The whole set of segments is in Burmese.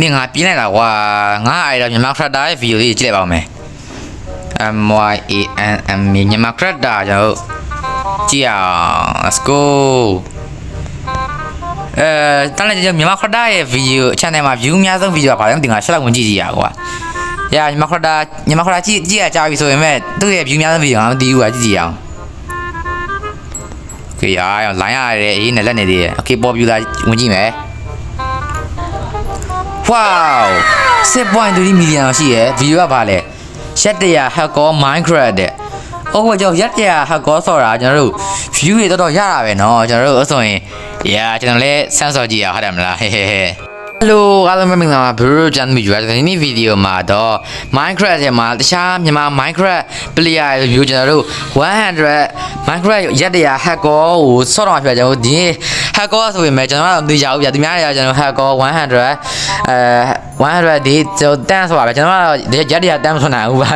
နေ့ငါပြင်းလိုက်တာကွာငါအဲ့ဒါမြန်မာခရက်တာရဲ့ video လေးကြည့်လိုက်ပါဦးမယ် MYANM မြန်မာခရက်တာကျွန်တော်ကြည့်အောင် let's go အဲတန်းလိုက်ကြမြန်မာခရက်တာရဲ့ video channel မှာ view အများဆုံး video ပါလဲဒီငါဆက်လိုက်ဝင်ကြည့်ကြည့်ရကွာရာမြန်မာခရက်တာမြန်မာခရက်တာကြည့်ကြည့်ရကြပြီဆိုရင်မဲ့သူ့ရဲ့ view အများဆုံး video ငါမသိဘူးကွာကြည့်ကြည့်အောင် okay အားရလိုင်းရတဲ့အေးနဲ့လက်နေသေးရ okay popular ဝင်ကြည့်မယ် wow 6.3 million လောက်ရှိရယ်ဗီဒီယိုကဘာလဲရက်တရာ hacker minecraft တဲ့အိုးဟိုကြောင့်ရက်တရာ hacker ဆိုတာကျွန်တော်တို့ view တွေတော်တော်ရတာပဲเนาะကျွန်တော်တို့အဲ့ဆိုရင် yeah ကျွန်တော်လည်း sensor ကြည့်ရဟုတ်တယ်မလားဟဲဟဲဟဲ Hello အားလုံးပဲမင်္ဂလာပါဘရိုဂျန်မီယူရဒီနေ့ဗီဒီယိုမှာတော့ Minecraft ရဲ့မှာတခြားမြန်မာ Minecraft player တွေမျိုးကျွန်တော်တို့100 Minecraft ရက်တရာ hacker ကိုဆော့တော့ပြကျွန်တော်တို့ဒီ hacker ဆိုပေမဲ့ကျွန်တော်တို့မသိကြဘူးဗျာသူများတွေကကျွန်တော် hacker 100အဲ100ဒီကျွန်တော်တန်းဆိုတာပဲကျွန်တော်ကတော့ရက်တရာတန်းမဆွနိုင်ဘူးဗျာ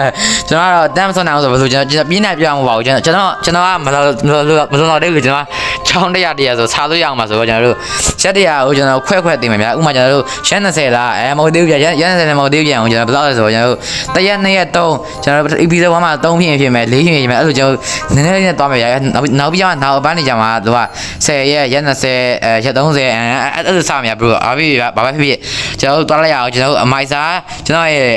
ကျွန်တော်ကတော့တန်းမဆွနိုင်ဘူးဆိုလို့ကျွန်တော်ကျွန်တော်ပြင်းနေပြအောင်မပါဘူးကျွန်တော်ကျွန်တော်ကျွန်တော်ကမလို့မလို့မလို့တော့တဲ့ကျွန်တော်ချောင်းတရတရဆိုစားလို့ရအောင်ပါဆိုတော့ကျွန်တော်တို့ရက်တရာကိုကျွန်တော်ခွဲခွဲတင်မယ်ဗျာဥပမာကျွန်တော်တို့ရှမ်း30လားအဲမဟုတ်သေးဘူးဗျာရန်ရန်30နဲ့မဟုတ်သေးဘူးဗျာကျွန်တော်ဘယ်လောက်လဲဆိုတော့ကျွန်တော်တို့တရက်နှစ်ရက်သုံးကျွန်တော်တို့ episode 1မှာ3ဖြစ်ရင်ဖြစ်မယ်4ဖြစ်ရင်ဖြစ်မယ်အဲ့လိုကျွန်တော်နည်းနည်းလေးနဲ့သွားမယ်ဗျာနောက်နောက်ပြီးမှနောက်အပန်းနေကြမှာသူက10ရက်ရက်20အဲရက်30အဲအဲ့လိုစမယ် bro အားပြီးဘာပဲဖြစ်ဖြစ်ကျွန်တော်တို့သွားလိုက်ရအောင်ကျွန်တော်တို့အမိုက်စားကျွန်တော်ရဲ့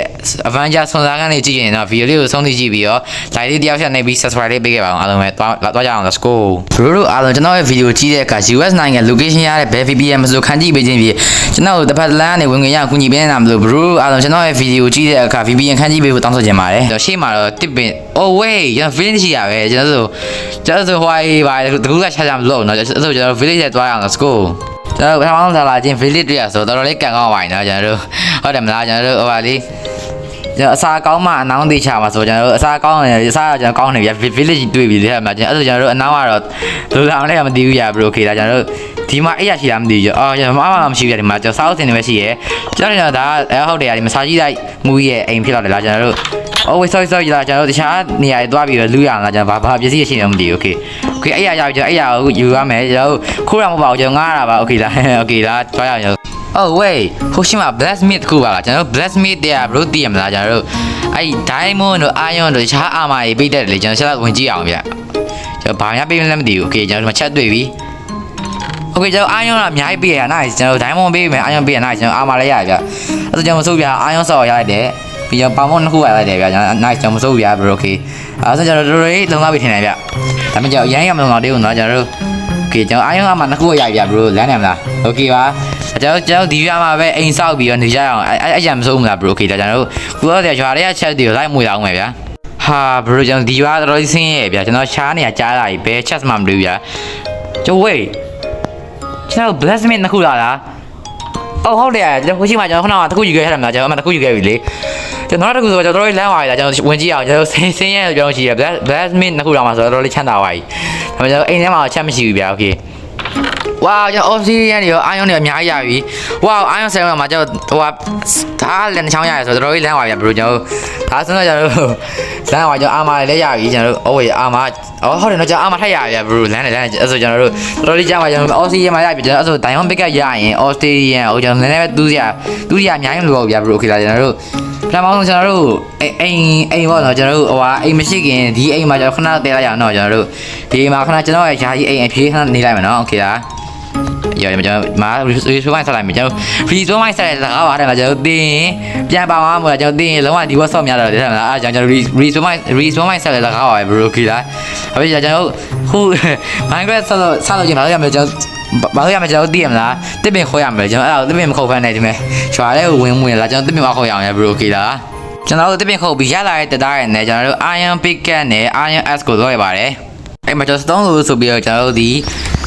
Avenger ဆွန်စားကနေကြည့်ရင်တော့ဗီဒီယိုလေးကိုဆုံးဖြတ်ကြည့်ပြီးတော့ like လေးတယောက်ချက်နေပြီး subscribe လေးပေးခဲ့ပါအောင်အားလုံးပဲသွားသွားကြအောင် let's go bro တို့အားလုံးကျွန်တော်ရဲ့ဗီဒီယိုကြည့်တဲ့အခါ US နိုင်ငံ location ရတဲ့ဘယ် VPN မဆိုခန်းကြည့်ပေးခြင်းပြီးကျွန်တော်တို့တစ်ဖက်လမ်းကနေဝင်ခွင့်ရကူညီပေးနေတာမလို့ bro အားလုံးကျွန်တော်ရဲ့ဗီဒီယိုကြည့်တဲ့အခါ VPN ခန်းကြည့်ပေးဖို့တောင်းဆိုချင်ပါတယ်ကျွန်တော်ရှေ့မှာတော့တစ်ပင် oh wait ကျွန်တော် village ရှိရပဲကျွန်တော်တို့ကျွန်တော်တို့ဟိုအေးပါတကူကချာချာမလို့နော်အဲ့ဆိုကျွန်တော် village ထဲသွားရအောင် let's go ကျွန်တော်ပထမဆုံးလာချင်း village တွေ့ရဆိုတော့တော်တော်လေးကန်ကောင်းပါရင်နော်ကျွန်တော်တို့ဟုတ်တယ်မလားကျွန်တော်တို့ဟိုပါလေး ကျွန်တော်အစာကောင်းမှအနောင်းသေးချာမှာဆိုကျွန်တော်တို့အစာကောင်းတယ်အစာကျွန်တော်ကောင်းတယ်ဗျ village တွေ့ပြီလေဟဲ့မှာကျွန်တော်အဲ့ဆိုကျွန်တော်တို့အနောင်းကတော့လူလောင်လည်းမသိဘူးရ bro ခေတာကျွန်တော်တို့ဒီမှာအဲ့ရရှိတာမသိဘူးအော်ကျွန်တော်မမမရှိဘူးဒီမှာကျွန်တော်စားအုပ်စင်တွေပဲရှိရယ်ကျွန်တော်တို့ဒါအဲဟုတ်တယ်ဒီမစားကြည့်လိုက်မူရဲ့အိမ်ဖြစ်တော့တယ်လားကျွန်တော်တို့ Oh wait sorry sorry လာကျွန်တော်တို့တခြားနေရာတွေသွားပြီးတော့လူရအောင်လားကျွန်တော်ဘာဘာပစ္စည်းရှိနေမှမသိဘူး okay okay အဲ့ရရောက်ကျွန်တော်အဲ့ရကိုယူရမယ်ကျွန်တော်တို့ခိုးရမပေါ့ကျွန်တော်ငားရတာပါ okay လား okay လားတွားရအောင်ကျွန်တော် Oh wait ဟိုရှိမှာ blacksmith တခုပါလားကျွန်တော်တို့ blacksmith တရား bro တည်ရမလားကျွန်တော်တို့အဲ့ diamond တို့ iron တို့တခြား armor တွေပေးတတ်တယ်လေကျွန်တော်ဆက်လက်ဝင်ကြည့်အောင်ဗျကျွန်တော်ဘာများပေးမလဲမသိဘူး okay ကျွန်တော်ဒီမှာချက်တွေ့ပြီ Okay ကျွန်တော် iron ကအများကြီးပေးရတာ nice ကျွန်တော် diamond ပေးမယ် iron ပေးရ nice ကျွန်တော် armor လည်းရရဗျအဲ့ဒါကျွန်တော်မစိုးဗျ iron ဆော့ရလိုက်တယ်ပြီးတော့ပေါင်မုံနှစ်ခုရလိုက်တယ်ဗျကျွန်တော် nice ကျွန်တော်မစိုးဗျ bro okay အဲ့ဒါကျွန်တော်တို့တွေလုံလောက်ပြီထင်တယ်ဗျဒါပေမဲ့ကျွန်တော်အရင်ကမလုံလောက်သေးဘူးเนาะကျွန်တော်တို့ okay ကျွန်တော် iron ကမှနှစ်ခုရရဗျ bro လမ်းနေမလား okay ပါ ကျွန်တော်ကျွန်တော်ဒီရမှာပဲအိမ်ဆောက်ပြီးတော့နေကြရအောင်အဲ့အဲ့ရမစိုးဘူးလား bro okay ဒါကျွန်တော်တို့ကိုတော့ရွာတွေကချက်တွေကိုလိုက်မှုရအောင်မယ်ဗျဟာ bro ကျွန်တော်ဒီရွာတော်တော်ဆင်းရဲဗျကျွန်တော်ရှားနေရကြားလာပြီဘယ်ချက်မှမလို့ဗျကျွန်တော် wait ကျွန်တော် blacksmith နှစ်ခုလာတာအော်ဟုတ်တယ်ကျွန်တော်ခုရှိမှကျွန်တော်ခုနကတစ်ခုယူခဲ့ရမှာကျွန်တော်အမှတစ်ခုယူခဲ့ပြီလေကျွန်တော်တို့ကဆိုကျွန်တော်တို့လမ်းသွားရတာကျွန်တော်ဝင်ကြည့်အောင်ကျွန်တော်ဆင်းဆင်းရဲပြောင်းရှိရ blacksmith နှစ်ခုလာမှာဆိုတော့တော်တော်လေးချမ်းသာသွားပြီဒါပေမဲ့ကျွန်တော်အိမ်ထဲမှာချက်မရှိဘူးဗျာ okay ဝါကျွန်တော် obsidian တွေရော iron တွေအများကြီးရပြီဝါ iron 7မှာကျွန်တော်ဟိုဟာဒါလည်းနှချောင်းရတယ်ဆိုတော့တော်တော်လေးလမ်းသွားပြီ bro ကျွန်တော်ဒါဆိုတော့ကျွန်တော်လမ်းသွားကျွန်တော်အာမာလည်းရပြီကျွန်တော်အိုးအာမာအော်ဟုတ်တယ်နော်ကျွန်တော်အာမာထက်ရပြီ bro လမ်းတယ်လမ်းတယ်အဲ့ဆိုကျွန်တော်တို့တော်တော်လေးကြာပါကျွန်တော် obsidian မှာရပြီကျွန်တော်အဲ့ဆို diamond pickaxe ရရင် obsidian ဟိုကျွန်တော်နည်းနည်းပဲတူးစရာတူးစရာအများကြီးမလိုဘူးဗျာ bro okay လားကျွန်တော်တို့ပထမဆုံးကျွန်တော်တို့အိမ်အိမ်အိမ်ပေါ့နော်ကျွန်တော်တို့ဟိုဟာအိမ်မရှိခင်ဒီအိမ်မှာကျွန်တော်ခဏတည်လိုက်ရအောင်နော်ကျွန်တော်တို့ဒီအိမ်မှာခဏကျွန်တော်ရဲ့ယာယီအိမ်အဖြေးခဏနေလိုက်မယ်နော် okay လား ရောကျွန်တော်မာရီဆိုမိုင်းဆက်လိုက်မယ်ကျွန်တော်ရီဆိုမိုင်းဆက်တဲ့စကားပါတယ်မှာကျွန်တော်တင်းပြန်ပါမှာမို့လားကျွန်တော်တင်းလုံးဝဒီ WhatsApp များတယ်တဲ့လားအဲကျွန်တော်ရီရီဆိုမိုင်းရီဆိုမိုင်းဆက်တဲ့စကားပါပဲ bro ခီလားအဖေကျွန်တော်ဟို Minecraft ဆက်လို့ဆက်လို့ကျွန်တော်ရမယ်ကျွန်တော်ဘာလို့ရမလဲကျွန်တော်သိရမလားတစ်ပင်ခေါ်ရမယ်ကျွန်တော်အဲ့ဒါတစ်ပင်မခေါ်ဖမ်းနိုင်ဒီမဲ့ချွာလေးဝင်ဝင်လာကျွန်တော်တစ်ပင်မခေါ်ရအောင်ရ bro ခီလားကျွန်တော်တို့တစ်ပင်ခုတ်ပြီးရလာတဲ့တသားရယ်နဲ့ကျွန်တော်တို့ Iron Pickaxe နဲ့ Iron S ကိုလုပ်ရပါတယ် အဲ့မှာကျွန်တော်စတုံးလို့ဆိုပြီးတော့ကျွန်တော်တို့ဒီ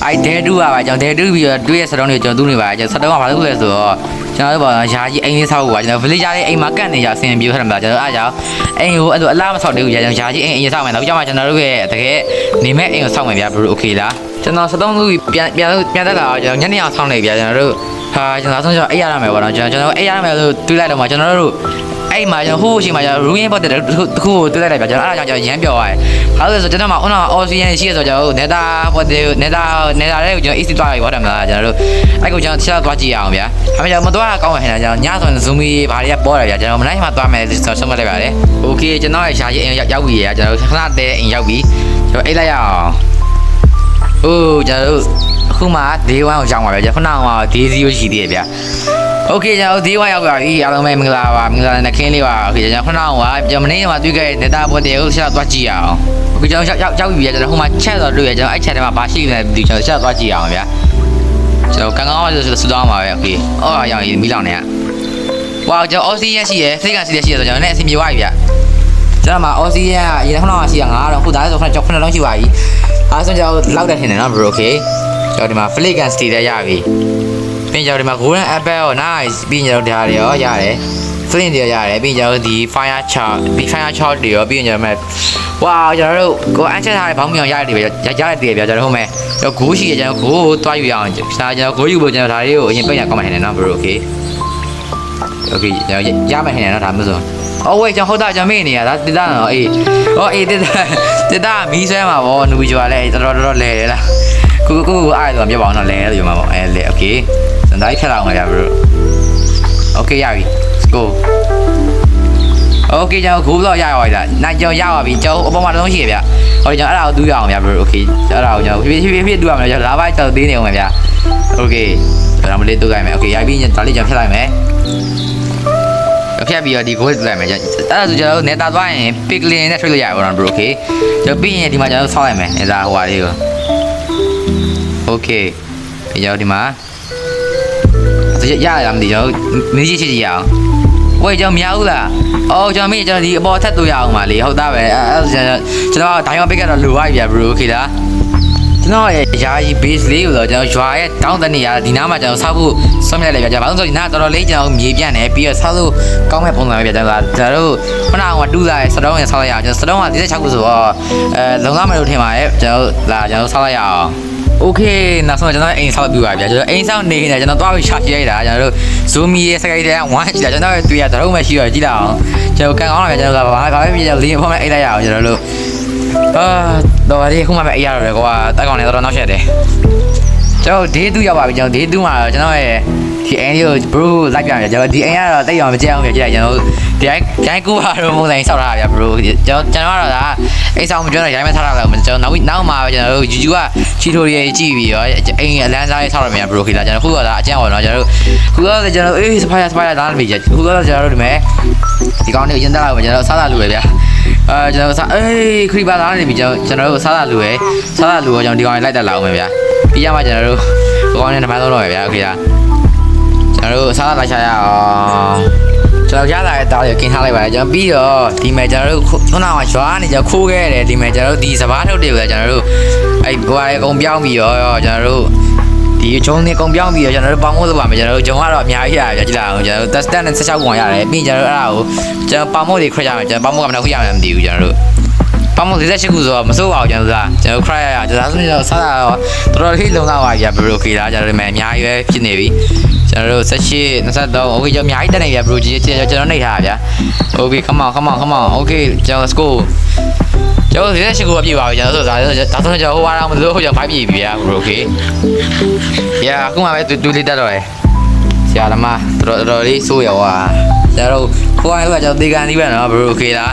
အိုက်ဒဲတူပါပါကျွန်တော်ဒဲတူပြီးတော့တွေ့ရစတုံးတွေကျွန်တော်တူးနေပါကျွန်တော်စတုံးကဘာလို့လဲဆိုတော့ကျွန်တော်တို့ဘာယာကြီးအိမ်လေးဆောက်ဖို့ပါကျွန်တော် village လေးအိမ်မှာကန့်နေကြအဆင်ပြေဟုတ်တယ်မလားကျွန်တော်အားကြောင့်အိမ်ကိုအဲ့လိုအလားမဆောက်သေးဘူးကျွန်တော်ယာကြီးအိမ်အရင်ဆောက်မယ်နောက်ကြောင်မှကျွန်တော်တို့ရဲ့တကယ်နေမဲ့အိမ်ကိုဆောက်မယ်ဗျာဘရို okay လားကျွန်တော်စတုံးလူပြန်ပြန်ပြန်တက်လာတော့ကျွန်တော်ညနေအောင်ဆောက်နေဗျာကျွန်တော်တို့ဟာကျွန်တော်ဆုံးကျွန်တော်အိပ်ရရမယ်ပေါ့နော်ကျွန်တော်ကျွန်တော်အိပ်ရရမယ်လို့တွေးလိုက်တော့မှကျွန်တော်တို့အဲ့မှာကျွန်တော်ဟိုးရှိမှာကျွန်တော် ruin ပတ်တဲ့တခုကိုတွေးလိုက်လိုက်ဗျာကျွန်တော်အဲ့ဒါကြောင့်ကျွန်တော်ရမ်းပြော်ရတယ် အဲ့ဒါဆိုကျွန်တော်မှာခုနက Ocean ရှိရဆိုကျွန်တော်တို့ Neta ဟို Neta Neta လေးကိုကျွန်တော် easy သွားပြီဟုတ်တယ်မလားကျွန်တော်တို့အဲ့ကိုကျွန်တော်ဆက်သွားကြည့်အောင်ဗျာအမေကျွန်တော်မသွားတာကောင်းတယ်ခင်ဗျာကျွန်တော်ညဆိုရင် zoom ကြီးဘာတွေကပေါ်တယ်ဗျာကျွန်တော်မနေ့မှသွားမယ်ဆိုတော့ဆုံးမလိုက်ပါတယ် Okay ကျွန်တော်ရဲ့ရှားကြီးအိမ်ရောက်ပြီရကျွန်တော်ခဏတည်းအိမ်ရောက်ပြီကျွန်တော်အိတ်လိုက်ရအောင်အိုးကျွန်တော်တို့အခုမှ day 1ကိုရောက်ပါဗျာကျွန်တော်ခုနက day 0ရှိသေးတယ်ဗျာ โอเคကျွန်တော်ဒီဝါရောက်ပါပြီအားလုံးပဲမင်္ဂလာပါမင်္ဂလာနဲ့ခင်းလေးပါโอเคကျွန်တော်ခုနကကျွန်တော်မနေ့ကမှတွေ့ခဲ့တဲ့ data ပေါ်တယ်ကိုဆက်သွားကြည့်ရအောင်โอเคကျွန်တော်ရောက်ရောက်ပြီကျွန်တော်ဟိုမှာ chat တော့တွေ့ရကျွန်တော်အဲ့ chat ထဲမှာဘာရှိလဲဒီကျွန်တော်ဆက်သွားကြည့်ရအောင်ဗျာကျွန်တော်ကံကောင်းဆိုဆူတောင်းပါပဲโอเคအော်ရောက်ရင်မီးလောင်နေရဝါကျွန်တော် OC ရရှိရစိတ်ကစီရရှိရဆိုကျွန်တော်လည်းအဆင်ပြေသွားပြီဗျာကျွန်တော်မှာ OC ရအရင်ခုနကရှိရ9တော့ခုဒါဆိုခုနကျွန်တော်9လုံးရှိပါပြီအားဆုံးကျွန်တော်လောက်တဲ့ထင်တယ်နော် bro okay ကျွန်တော်ဒီမှာ flick and stay လည်းရပြီ ပြီးကြတော့ဒီမှာ golden apple ရော nice ပြီးကြတော့ဒါတွေရောရတယ် flint တွေရောရတယ်ပြီးကြတော့ဒီ fire chart ပြီး fire chart တွေရောပြီးကြတော့မဲ့ဝါကျွန်တော်တို့ကိုအန်ချက်ထားတဲ့ဘောင်းမြောင်ရတယ်ပဲရရတယ်တည်းဗျာကျွန်တော်ဟုတ်မယ်ကျွန်တော်ဂိုးရှိရကျွန်တော်ဂိုးကိုတွားယူရအောင်စာကျွန်တော်ဂိုးယူဖို့ကျွန်တော်ဒါတွေကိုအရင်ပိတ်ရကောင်းမှဟင်နေနော် bro okay okay ကျွန်တော်ရမှဟင်နေနော်ဒါမှမဟုတ်အော်ဝေးကျွန်တော်ဟုတ်တာကျွန်တော်မေ့နေရဒါတိတာနော်အေးဟောအေးတိတာတိတာမီးဆွဲမှာဗောနူဂျွာလဲတော်တော်တော်လဲလား ကိုကိုကိုအားရတော့ပြပါအောင်တော့လဲလို့ပြောမှာဗောအဲလဲ okay စံတိုင်းခက်အောင်ရ bro okay ရပြီ let's go okay ကျွန်တော်ဂိုးတော့ရပါပြီလားနိုင်ကျွန်တော်ရပါပြီကျွန်တော်အပေါ်မှာတစ်လုံးရှိရဗျဟောကျွန်တော်အဲ့ဒါကိုတူးရအောင်ဗျ bro okay အဲ့ဒါကိုကျွန်တော်ဖြည်းဖြည်းဖြည်းတူးရမယ်ကျွန်တော်လာပါကျွန်တော်သေးနေအောင်ဗျ okay ကျွန်တော်မလေးတူးကြမယ် okay ရပြီဒါလေးကျွန်တော်ဖြတ်လိုက်မယ်ဖြတ်ပြီးတော့ဒီ goal တူလိုက်မယ်အဲ့ဒါဆိုကျွန်တော်နေတာသွားရင် piglin နဲ့ trade လို့ရပါတော့ bro okay ကျွန်တော်ပြီးရင်ဒီမှာကျွန်တော်ဆောက်လိုက်မယ်နေတာဟိုဟာလေးကို okay ပြီးတော့ဒီမှာရရရမသိကျွန်တော်မင်းကြီးချစ်ကြည့်ရအောင်ဝေးကျွန်တော်မရဘူးလားအော်ကျွန်တော်မင်းကျွန်တော်ဒီအပေါ်ထက်တို့ရအောင်ပါလေဟုတ်သားပဲအဲအဲကျွန်တော်ကျွန်တော်ဒိုင်မပိတ်ကတော့လိုလိုက်ပြ bro ခေလားကျွန်တော်ရဲ့ယာယီ base လေးကိုတော့ကျွန်တော်ရွာရဲ့တောင်းတနေရဒီနားမှာကျွန်တော်ဆောက်ဖို့ဆွမ်းမြတ်လိုက်ပြကြပါလို့ဆိုဒီနားတော်တော်လေးကျွန်တော်မြေပြန့်နေပြီးတော့ဆောက်လို့ကောင်းမဲ့ပုံစံပဲပြကျွန်တော်ကျွန်တော်တို့ခုနကတူးလာရဲ့စတုံးရဲ့ဆောက်လိုက်ရအောင်ကျွန်တော်စတုံးက46ခုဆိုတော့အဲလုံလောက်မယ်လို့ထင်ပါတယ်ကျွန်တော်လာကျွန်တော်ဆောက်လိုက်ရအောင် โอเคနောက်ဆုံးကျွန်တော်အိမ်ဆောက်ပြပါဗျာကျွန်တော်အိမ်ဆောက်နေနေကျွန်တော်သွားပြီးရှာကြည့်လိုက်တာကျွန်တော်တို့ zoom ရဲ့စကိုက်တဲ့ဝမ်းရှိတာကျွန်တော်တွေ့ရတော့မှရှိတော့ကြည့်လိုက်အောင်ကျွန်တော်ကန်ကောင်းလာဗျာကျွန်တော်ကဘာဘာပဲပြလင်းဖော်မဲ့အိတ်လိုက်ရအောင်ကျွန်တော်တို့အာတော့ဒီခုမှပဲအိတ်ရတော့တယ်ကွာတက်ကောင်နေတော့နောက်ဆက်တယ်ကျွန်တော်ဒေးတူရောက်ပါပြီကျွန်တော်ဒေးတူမှာကျွန်တော်ရဲ့ ဒီအိမ်လေးကို bro လိုက်ပြရတယ်ကျွန်တော်ဒီအိမ်ကတော့တိတ်အောင်မကြည့်အောင်ပြကြည့်လိုက်ကျွန်တော်ဒီအိမ်ဂိုင်းကူပါတော့ပုံစံဆောက်ထားတာဗျာ bro ကျွန်တော်ကျွန်တော်ကတော့ဒါအိမ်ဆောင်မကျွမ်းတော့ရိုင်းမထားတာလည်းကျွန်တော်နောက်နောက်မှာပဲကျွန်တော်တို့ YouTube ကချီထိုရီကြည့်ပြီးရောအိမ်အလန်းစားရေးဆောက်ရမယ် bro ခေလာကျွန်တော်ခုကတော့အကျန့်ပါတော့ကျွန်တော်တို့ခုကတော့ကျွန်တော်အေးစပိုင်စပိုင်လာတယ်ပြီခုကတော့ကျွန်တော်တို့ဒီမဲ့ဒီကောင်းလေးရင်တက်လာပဲကျွန်တော်စားတာလူပဲဗျာအဲကျွန်တော်စားအေးခရီးပါလာနေပြီကျွန်တော်ကျွန်တော်တို့စားတာလူပဲစားတာလူကိုကျွန်တော်ဒီကောင်းလေးလိုက်တက်လာအောင်ပဲဗျာပြီးရမှကျွန်တော်တို့ဒီကောင်းလေးနံပါတ်3တော့ပဲဗျာโอเคလား ကျွန်တော်တို့စားတာလိုက်ရှာရအောင်ကျွန်တော်ရလာတဲ့တားကိုกินထားလိုက်ပါတယ်ကျွန်တော်ပြီးတော့ဒီမဲ့ကျွန်တော်တို့ခုနကရွာနေကြခိုးခဲ့တယ်ဒီမဲ့ကျွန်တော်တို့ဒီစပားထုတ်တွေကိုလည်းကျွန်တော်တို့အဲ့ဟိုဟာအကုန်ပြောင်းပြီးတော့ကျွန်တော်တို့ဒီဂျုံနေကုန်ပြောင်းပြီးတော့ကျွန်တော်တို့ပေါင်းဖို့လုပ်ပါမယ်ကျွန်တော်တို့ဂျုံကတော့အများကြီးရတယ်ကြည့်လိုက်အောင်ကျွန်တော်တို့ test နဲ့16ကွန်ရတယ်ပြီးကျွန်တော်တို့အဲ့ဒါကိုကျွန်တော်ပေါင်းဖို့တွေခွဲကြမယ်ကျွန်တော်ပေါင်းဖို့ကမနှောက်ခွရမယ်မသိဘူးကျွန်တော်တို့ ပေါင်းဖို့48ခုဆိုတော့မစိုးပါဘူးကျွန်တော်တို့ကကျွန်တော် cry ရရကျွန်တော်ဆိုတော့စားတာတော့တော်တော်လေးလုံလောက်ပါကြီးဘယ်လိုခေလားကျွန်တော်တို့မယ်အများကြီးပဲဖြစ်နေပြီကျွန်တော်တို့18 23 okay ကျွန်တော်အများကြီးတက်နေပြီဘယ်လိုကြီးကျွန်တော်နှိပ်ထားတာဗျာ okay come on come on come on okay ကျွန်တော် let's go ကျွန်တော်ဒီလက်ရှိကိုပြပါပြီကျွန်တော်ဆိုဒါဒါဆိုကျွန်တော်ဟိုဘာတော့မလို့ကျွန်တော်ဖိုက်ပြီဗျာ bro okay yeah အခုမှပဲတူလေးတက်တော့ရယ်ဆရာသမားတော်တော်လေးစိုးရောอ่ะကျွန်တော်ကိုယ်ကကျွန်တော်ဒေကန်လေးပဲနော် bro okay လား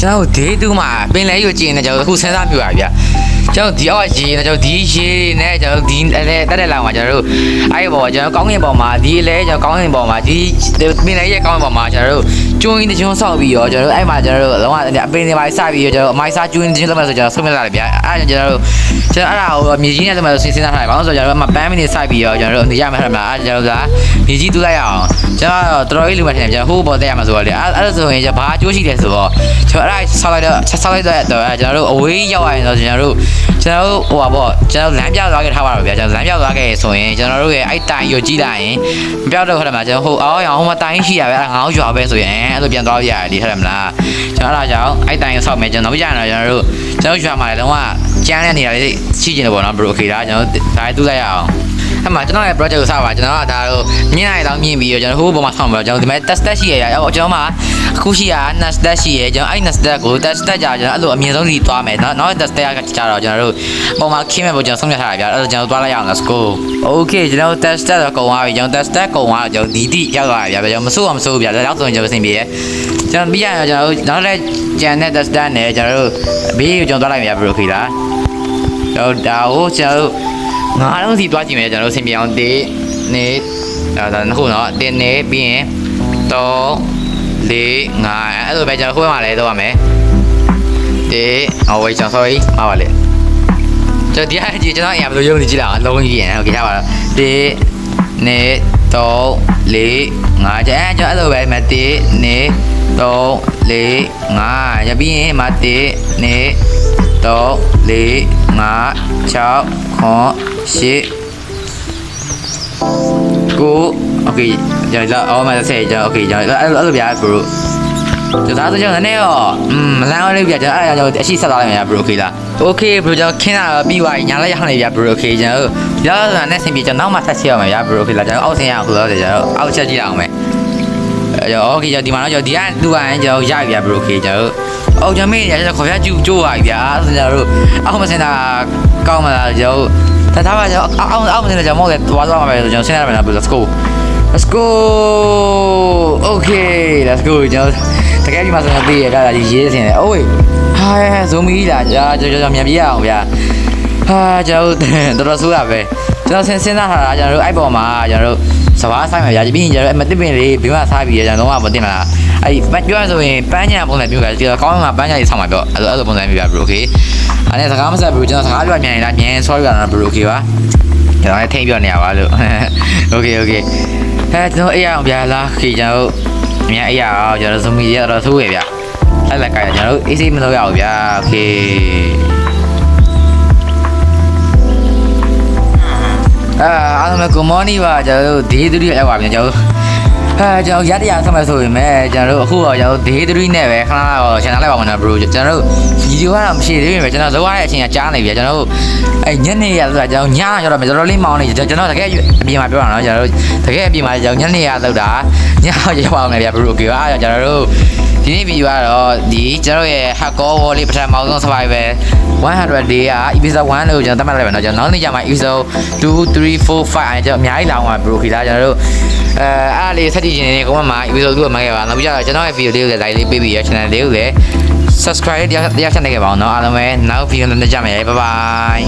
ကျွန်တော်ဒေးတူးမှာပင်လဲကြီးကိုကြည့်နေကျွန်တော်အခုစဉ်းစားပြပါဗျာကျွန်တော်ဒီအောက်ရေနဲ့ကျွန်တော်ဒီရေနဲ့ကျွန်တော်ဒီအဲတက်တဲ့လောင်မှာကျွန်တော်တို့အဲ့ဘောကျွန်တော်ကောင်းကင်ပေါ်မှာဒီလဲကျွန်တော်ကောင်းကင်ပေါ်မှာဒီပင်လဲရဲ့ကောင်းကင်ပေါ်မှာကျွန်တော်တို့ ကျွန်းကြီးတကျွန်းဆောက်ပြီးရောကျွန်တော်တို့အဲ့မှာကျွန်တော်တို့လုံးဝအပင်တွေပါစပြီးကျွန်တော်အမိုက်စားကျွန်းတကျွန်းလုပ်မယ်ဆိုကျွန်တော်ဆုံးဖြတ်လာတယ်ဗျာအဲ့ကျွန်တော်တို့ကျွန်တော်အဲ့ဒါကိုမြေကြီးနဲ့လုပ်မယ်ဆိုစဉ်းစားထားတယ်ဘာလို့ဆိုကျွန်တော်တို့မှာပန်းမင်းတွေစိုက်ပြီးရောကျွန်တော်တို့နေရမယ်ဟုတ်မလားအဲ့ကျွန်တော်တို့ကမြေကြီးတူးလိုက်ရအောင်ကျွန်တော်တော်တော်လေးလူမှထင်တယ်ကျွန်တော်ဟိုးပေါ်တက်ရမှာဆိုတော့လေအဲ့အဲ့ဆိုရင်ကျွန်တော်ဘာအကျိုးရှိတယ်ဆိုတော့ကျွန်တော်အဲ့ဒါဆောက်လိုက်တော့ဆောက်လိုက်တော့ကျွန်တော်တို့အဝေးရောက်ရရင်တော့ကျွန်တော်တို့ ကျွန်တော်တို့ဟိုပါပေါ့ကျွန်တော်လမ်းပြသွားခဲ့ထားပါတော့ဗျာကျွန်တော်လမ်းပြသွားခဲ့ဆိုရင်ကျွန်တော်တို့ရဲ့အဲ့တိုင်ကိုကြည့်လိုက်ရင်မပြောတော့ဟုတ်တယ်မလားကျွန်တော်ဟိုအော်ရောဟိုမှာတိုင်ရှိရပဲအဲ့ငါ့ရွာပဲဆိုရင်အဲ့လိုပြန်သွားပြရတယ်ဟုတ်တယ်မလားကျွန်တော်အဲ့ဒါကြောင့်အဲ့တိုင်ကိုဆောက်မယ်ကျွန်တော်မကြရတော့ကျွန်တော်တို့ကျွန်တော်ရွာမှာလည်းတော့ကျန်းတဲ့နေရာလေးရှိကျင်တယ်ပေါ့နော်ဘရိုโอเคဒါကျွန်တော်ဒါတူးလိုက်ရအောင် အဲ့မှာကျွန်တော်ရဲ့ project ကိုစပါကျွန်တော်ကဒါတော့မြင်ရတော့မြင်ပြီးတော့ကျွန်တော်ဟိုးပေါ်မှာဆောင်းပြီးတော့ကျွန်တော်ဒီမဲ့ test test ရှိရရအော်ကျွန်တော်မှာအခုရှိရ test test ရှိရကျွန်တော်အဲ့ test test ကို test test ကြာကျွန်တော်အဲ့လိုအမြင်ဆုံးစီသွားမယ်နော်နောက် test test ကကြာတော့ကျွန်တော်တို့ပုံမှာခင်းမဲ့ပုံကျွန်တော်ဆုံးဖြတ်ထားတာဗျာအဲ့ဒါကျွန်တော်သွားလိုက်ရအောင် let's go okay ကျွန်တော် test test တော့ကုန်သွားပြီကျွန်တော် test test ကုန်သွားတော့ကျွန်တော်ဒီတိရောက်သွားပြီဗျာကျွန်တော်မစိုးအောင်မစိုးဘူးဗျာဒါတော့ဆိုရင်ကျွန်တော်အဆင်ပြေတယ်ကျွန်တော်ပြီးရရင်ကျွန်တော်နောက်လည်းကျန်တဲ့ test test နဲ့ကျွန်တော်တို့ဘေးကိုကျွန်တော်သွားလိုက်ပြီဗျာ bro ခေလားကျွန်တော်ဒါကိုကျွန်တော်တို့ ငါးလုံးစီသွားကြည့်မယ်ကျွန်တော်တို့အဆင်ပြေအောင်တေးနေဒါဒါနှစ်ခုနော်တင်းနေပြီးရင်တော့လေးငါအဲ့လိုပဲကျွန်တော်ခိုးမှလည်းတော့ရမယ်တေးဟောဝေးကျွန်တော် sorry မှာပါလေကျွန်တော်ဒီအကြီးကျွန်တော်အရင်ဘယ်လိုရုံးနေကြည့်လာအောင်လုံးကြီးရင်โอเคရပါတော့တေးနေတော့လေးငါကျန်ကျွန်တော်အဲ့လိုပဲမတေးနေတော့လေးငါရပြီးရင်မတေးနေ 3 4 5 6 9 10 9 okay ကြောင်လာအောင်မဆက်ကြောင် okay ကြောင်အဲ့လိုအဲ့လိုပြရဘရိုကျွန်တော်တို့ကြောင့်နည်းရောอืมမလန်းအောင်လေးပြကျွန်တော်အဲ့အကြောင်အရှိဆက်သွားလိုက်မယ်ဗျ okay လား okay bro ကျွန်တော်ခင်းတာပြီးသွားပြီညာလိုက်ရအောင်လေဗျ bro okay ကျွန်တော်တို့ကြောင်နဲ့ဆင်ပြေကျွန်တော်နောက်မှဆက်ချက်ရအောင်ဗျ bro okay လားကျွန်တော်အောက်ဆင်ရအောင်ဆိုတော့ကျွန်တော်အောက်ချက်ကြည့်ရအောင်မယ် အဲ့တော့ okay ကျွန်တော်ဒီမှာတော့ကျွန်တော်ဒီကလူကကျွန်တော်ရပြီဗျာ bro โอเคကျွန်တော်အော်ကျွန်တော်မေးရကျွန်တော်ခေါ်ရကျူကျိုးပါပြီဗျာဆိုကျွန်တော်တို့အောက်မစင်တာကောင်းမလားကျွန်တော်တထားပါကျွန်တော်အောက်အောက်မစင်တာကျွန်တော်မဟုတ်လေသွားသွားမှာပဲကျွန်တော်ဆင်းရမယ်နော် bro let's go let's go okay let's go ကျွန်တော်တကယ်ဒီမှာဆိုရင်ပြေးရကြတာဒီရေးစင်တယ်အိုးဟာဇိုမီလာကြာကျွန်တော်မြန်ပြေးရအောင်ဗျာဟာကျွန်တော်တော်တော်ဆိုးတာပဲကျွန်တော်ဆင်းစဉ်းစားထားတာကျွန်တော်တို့အဲ့ပေါ်မှာကျွန်တော်တို့ စဘာဆိုင်မှာဗျာပြီးရင်ကျွန်တော်မတစ်ပင်လေးဘီမစားပြီးကျွန်တော်တော့မတင်လာအဲ့ပြောရဆိုရင်ပန်းညာပုံစံမျိုးကကျွန်တော်ကောင်းမှပန်းညာကြီးဆောင်းမှာပြောအဲ့လိုအဲ့လိုပုံစံမျိုးဗျာ bro okay အဲ့ဒါစကားမဆက်ဘူးကျွန်တော်စကားပြောမြန်နေတာမြန် sorry ပါနော် bro okay ပါကျွန်တော်လည်းထိတ်ပြောနေရပါလို့ okay okay အဲကျွန်တော်အေးရအောင်ဗျာလားခေကျွန်တော်အများအေးရအောင်ကျွန်တော်ဇူမီရတော့သိုးရဗျာအဲ့လက်ကကျွန်တော်အေးစိမလုပ်ရအောင်ဗျာโအာအားလုံးပဲ good morning ပါကျွန်တော်ဒေး3ရောက်ပါပြီကျွန်တော်အဲကျွန်တော်ရတရားဆက်မယ်ဆိုရင်မဲ့ကျွန်တော်တို့အခုတော့ကျွန်တော်ဒေး3နဲ့ပဲခဏတော့ channel လိုက်ပါမယ်နော် bro ကျွန်တော်တို့ဗီဒီယိုကတော့မရှိသေးဘူးပဲကျွန်တော်ဇောရတဲ့အချိန်ကကြားနေပြီကျွန်တော်တို့အဲညနေရဆိုတာကျွန်တော်ညကျတော့တော်တော်လေးမောင်းနေကျွန်တော်တကယ်အပြင်မှာပြောတာနော်ကျွန်တော်တို့တကယ်အပြင်မှာကျွန်တော်ညနေရလောက်တာညရောက်ပါအောင်လေဗျာ bro ကအားကျွန်တော်တို့ ဒီနေ့ဗီဒီယိုကတော့ဒီကျွန်တော်ရဲ့ Hackor Wall လေးပထမဆုံး survival 100 day က episode 1လို့ကျွန်တော်သတ်မှတ်လိုက်ပါတော့ကျွန်တော်နောက်နေ့ကျမှ episode 2 3 4 5အဲကျွန်တော်အများကြီးလောင်းပါ bro ခီလာကျွန်တော်တို့အဲအားလေးဆက်ကြည့်နေနေကောမမှာ episode 2ကိုမှတ်ခဲ့ပါနောက်ပြီးတော့ကျွန်တော်ရဲ့ video လေးကိုလည်း like လေးပေးပြီးရ channel လေးကိုလည်း subscribe တရားတရားချက်နေခဲ့ပါအောင်เนาะအားလုံးပဲနောက် video နဲ့ကြမယ် bye bye